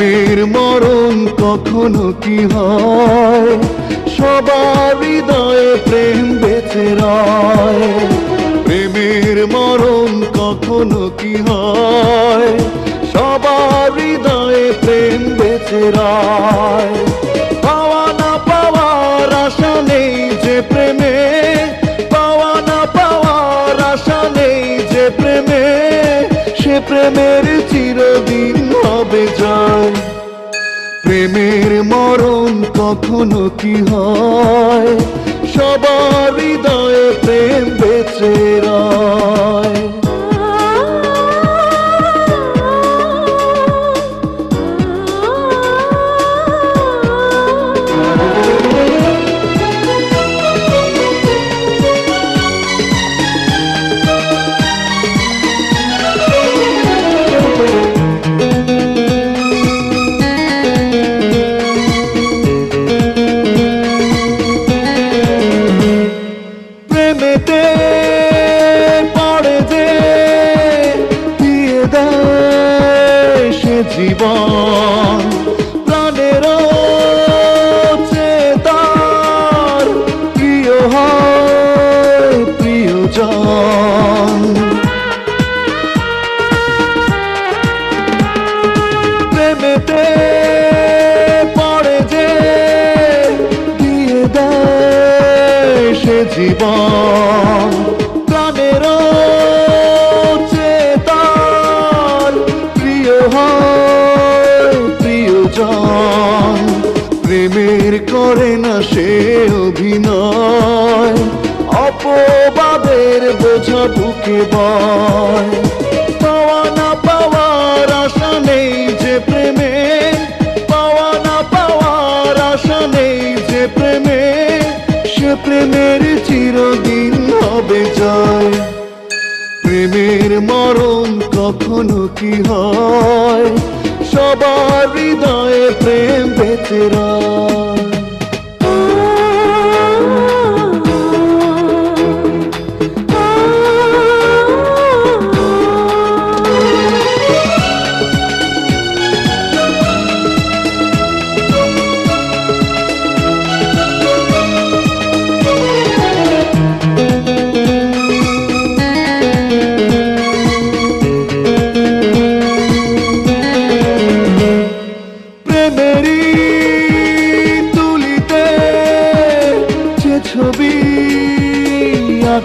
প্রেমের মরণ কখনো কি হয়? সবার হৃদয়ে প্রেম বেঁচে রয়। প্রেমের মরণ কখনো কি হয়? সবার হৃদয়ে প্রেম বেঁচে রয়। প্রেমের চিরদিন হবে যায় প্রেমের মরণ কখনো কি হয়? সবার হৃদয়ে প্রেম বেঁচে রয়। প্রেমেতে পড়ে যে দিয়ে দেয় সে জীবন। প্রাণের চেতার প্রিয় হয় জীবন প্রাণের চেতন, প্রিয় হয় প্রিয়জন। প্রেমের করে না সে অভিনয়, অপবাদের বোঝা বুকে বয়। প্রেমের চিরদিন হবে জয়। প্রেমের মরণ কখনো কি হয়? সবার হৃদয়ে প্রেম বেঁচে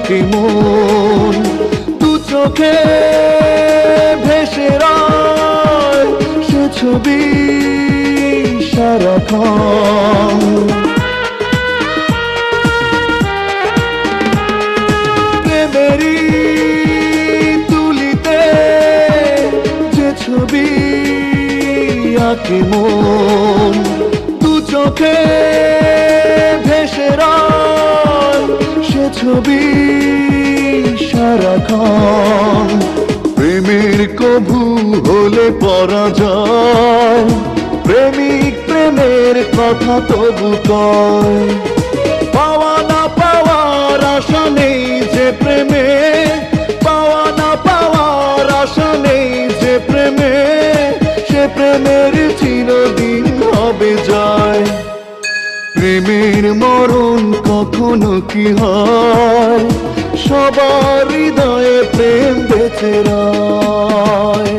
আঁকে মন? দু চোখে ভেসে রয় সে ছবি সারাক্ষণ। প্রেমেরই তুলিতে যে ছবি আঁকে মন? দু চোখে ছবি সারাক্ষণ প্রেমের কভু হলে পরাজয় প্রেমিক প্রেমের কথা তবু পাওয়া না পাওয়ার আশা নেই যে প্রেমে। পাওয়া না পাওয়ার আশা নেই যে প্রেমে। সে প্রেমের চিরদিন হবে যায়? প্রেমের মরণ কখনো কি হয়? সবার হৃদয়ে প্রেম বেঁচে রয়।